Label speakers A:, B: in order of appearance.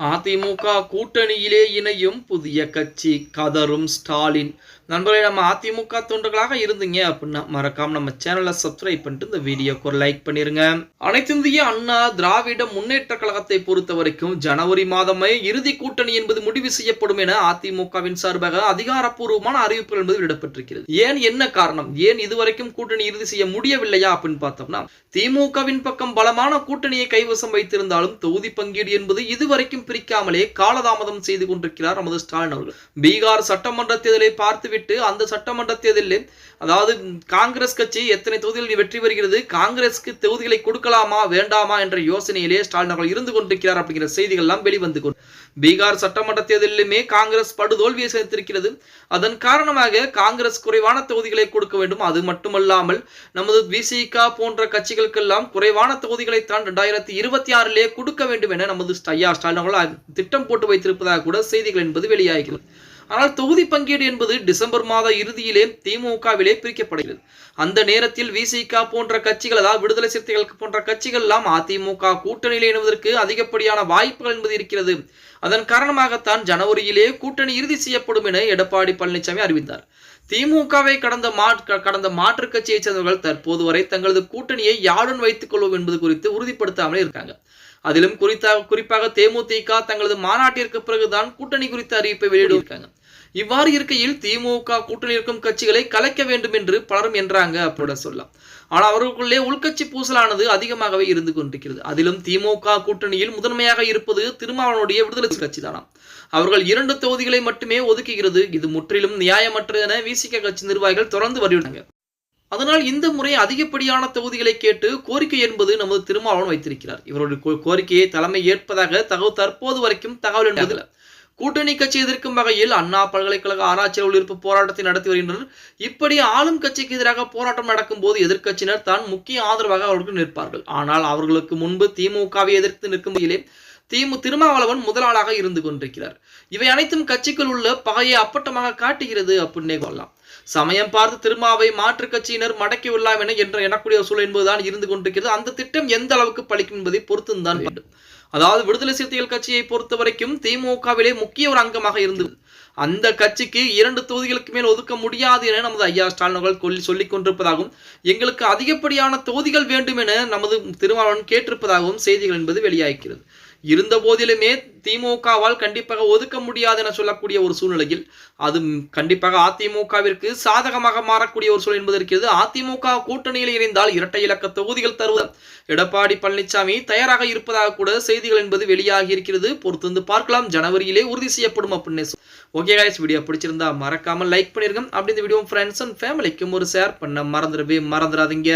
A: அதிமுக கூட்டணியிலே இணையும் புதிய கட்சி கதரும் ஸ்டாலின். நண்பர்களே நம்ம அதிமுக தொண்டர்களாக இருந்தீங்க அப்படின்னா மறக்காம நம்ம சேனலை சப்ஸ்கிரைப் பண்ணிட்டு இந்த வீடியோக்கு ஒரு லைக் பண்ணிருங்க. அனைத்து இந்திய அண்ணா திராவிட முன்னேற்ற கழகத்தை பொறுத்த வரைக்கும் ஜனவரி மாதமே இறுதி கூட்டணி என்பது முடிவு செய்யப்படும் என அதிமுகவின் சார்பாக அதிகாரப்பூர்வமான அறிவிப்பு என்பது விடப்பட்டிருக்கிறது ஏன் என்ன காரணம்? ஏன் இதுவரைக்கும் கூட்டணி இறுதி செய்ய முடியவில்லையா அப்படின்னு பார்த்தோம்னா திமுகவின் பக்கம் பலமான கூட்டணியை கைவசம் வைத்திருந்தாலும் தொகுதி பங்கீடு என்பது இதுவரைக்கும் பிரிக்காமலே காலதாமதம் செய்து கொண்டிருக்கிறார் நமது ஸ்டாலின் அவர்கள். பீகார் சட்டமன்ற தேர்தலை பார்த்துவிட்டு அந்த சட்டமன்ற தேர்தலில் அதாவது காங்கிரஸ் கட்சி எத்தனை தொகுதிகளில் வெற்றி பெறுகிறது காங்கிரஸ்க்கு தொகுதிகளை கொடுக்கலாமா வேண்டாமா என்ற யோசனையிலே ஸ்டாலின் அவர்கள் இருந்து கொண்டிருக்கிறார் அப்படிங்கிற செய்திகள் எல்லாம் வெளிவந்து கொண்டு பீகார் சட்டமன்ற தேர்தலிலுமே காங்கிரஸ் படுதோல்வியை சந்தித்திருக்கிறது அதன் காரணமாக காங்கிரஸ் குறைவான தொகுதிகளை கொடுக்க வேண்டும். அது மட்டுமல்லாமல் நமது விசிக போன்ற கட்சிகளுக்கெல்லாம் குறைவான தொகுதிகளை தான் இரண்டாயிரத்தி இருபத்தி ஆறிலே கொடுக்க வேண்டும் என நமது ஐயா ஸ்டாலின் அவர்கள் திட்டம் போட்டு வைத்திருப்பதாக கூட செய்திகள் என்பது வெளியாகிறது ஆனால் தொகுதி பங்கீடு என்பது டிசம்பர் மாத இறுதியிலே திமுகவிலே பிரிக்கப்படுகிறது. அந்த நேரத்தில் விசிக போன்ற கட்சிகள் அதாவது விடுதலை சிறுத்தைகள் போன்ற கட்சிகள் எல்லாம் அதிமுக கூட்டணியில் இணைவதற்கு அதிகப்படியான வாய்ப்புகள் என்பது இருக்கிறது. அதன் காரணமாகத்தான் ஜனவரியிலே கூட்டணி இறுதி செய்யப்படும் என எடப்பாடி பழனிசாமி அறிவித்தார். திமுகவை கடந்த மா கடந்த மாற்றுக் கட்சியைச் சேர்ந்தவர்கள் தற்போது வரை தங்களது கூட்டணியை யாருடன் வைத்துக் கொள்வோம் என்பது குறித்து உறுதிப்படுத்தாமலே இருக்காங்க. அதிலும் குறித்த குறிப்பாக தேமுதிக தங்களது மாநாட்டிற்கு பிறகுதான் கூட்டணி குறித்த அறிவிப்பை வெளியிட்டிருக்காங்க இவ்வாறு இருக்கையில் திமுக கூட்டணி இருக்கும் கட்சிகளை கலைக்க வேண்டும் என்று பலரும் என்றாங்க அப்படி சொல்லலாம். ஆனால் அவர்களுக்குள்ளே உள்கட்சி பூசலானது அதிகமாகவே இருந்து கொண்டிருக்கிறது. அதிலும் திமுக கூட்டணியில் முதன்மையாக இருப்பது திருமாவளவனுடைய விடுதலை கட்சி தானாம் அவர்கள் இரண்டு தொகுதிகளை மட்டுமே ஒதுக்குகிறது. இது முற்றிலும் நியாயமற்ற என விசிக கட்சி நிர்வாகிகள் தொடர்ந்து வருகிறாங்க அதனால் இந்த முறை அதிகப்படியான தொகுதிகளை கேட்டு கோரிக்கை என்பது நமது திருமாவளவன் வைத்திருக்கிறார். இவருடைய கோரிக்கையை தலைமை ஏற்பதாக தகவல் தற்போது வரைக்கும் தகவல் என்பதில்லை. கூட்டணி கட்சி எதிர்க்கும் வகையில் அண்ணா பல்கலைக்கழக ஆராய்ச்சி உள்ளிருப்பு போராட்டத்தை நடத்தி வருகின்றனர். இப்படி ஆளும் கட்சிக்கு எதிராக போராட்டம் நடக்கும் போது எதிர்க்கட்சியினர் தான் முக்கிய ஆதரவாக அவர்களுக்கு நிற்பார்கள். ஆனால் அவர்களுக்கு முன்பு திமுகவை எதிர்த்து நிற்கும் வகையிலே திமு திருமாவளவன் முதலாளாக இருந்து கொண்டிருக்கிறார். இவை அனைத்தும் கட்சிக்குள் உள்ள பகையை அப்பட்டமாக காட்டுகிறது அப்படின்னே கொள்ளலாம். சமயம் பார்த்து திருமாவை மாற்றுக் கட்சியினர் மடக்கி விடலாம் என என்ற எனக்கூடிய சூழல் என்பதுதான் இருந்து கொண்டிருக்கிறது. அந்த திட்டம் எந்த அளவுக்கு பழிக்கும் என்பதை பொறுத்து தான் வேண்டும். அதாவது விடுதலை சிறுத்தைகள் கட்சியை பொறுத்த வரைக்கும் திமுகவிலே முக்கிய ஒரு அங்கமாக இருந்தது அந்த கட்சிக்கு இரண்டு தொகுதிகளுக்கு மேல் ஒதுக்க முடியாது என நமது ஐயா ஸ்டாலின் அவர்கள் கொல்லி சொல்லிக் கொண்டிருப்பதாகவும் எங்களுக்கு அதிகப்படியான தொகுதிகள் வேண்டும் என நமது திருமாவளவன் கேட்டிருப்பதாகவும் செய்திகள் என்பது வெளியாகிறது இருந்த போதிலுமே திமுகவால் கண்டிப்பாக ஒதுக்க முடியாது என சொல்லக்கூடிய ஒரு சூழ்நிலையில் அது கண்டிப்பாக அதிமுகவிற்கு சாதகமாக மாறக்கூடிய ஒரு சூழல் என்பது இருக்கிறது அதிமுக கூட்டணியில் இணைந்தால் இரட்டை இலக்க தொகுதிகள் தருவது. எடப்பாடி பழனிசாமி தயாராக இருப்பதாக கூட செய்திகள் என்பது வெளியாகி இருக்கிறது. பொறுத்து வந்து பார்க்கலாம். ஜனவரியிலே உறுதி செய்யப்படும் அப்படின்னு ஓகே காய்ஸ் வீடியோ பிடிச்சிருந்தா மறக்காம லைக் பண்ணிருங்க. அப்படி இந்த வீடியோ ஃப்ரெண்ட்ஸ் அண்ட் ஃபேமிலிக்கும் ஒரு ஷேர் பண்ண மறந்துடவே மறந்துடாதீங்க.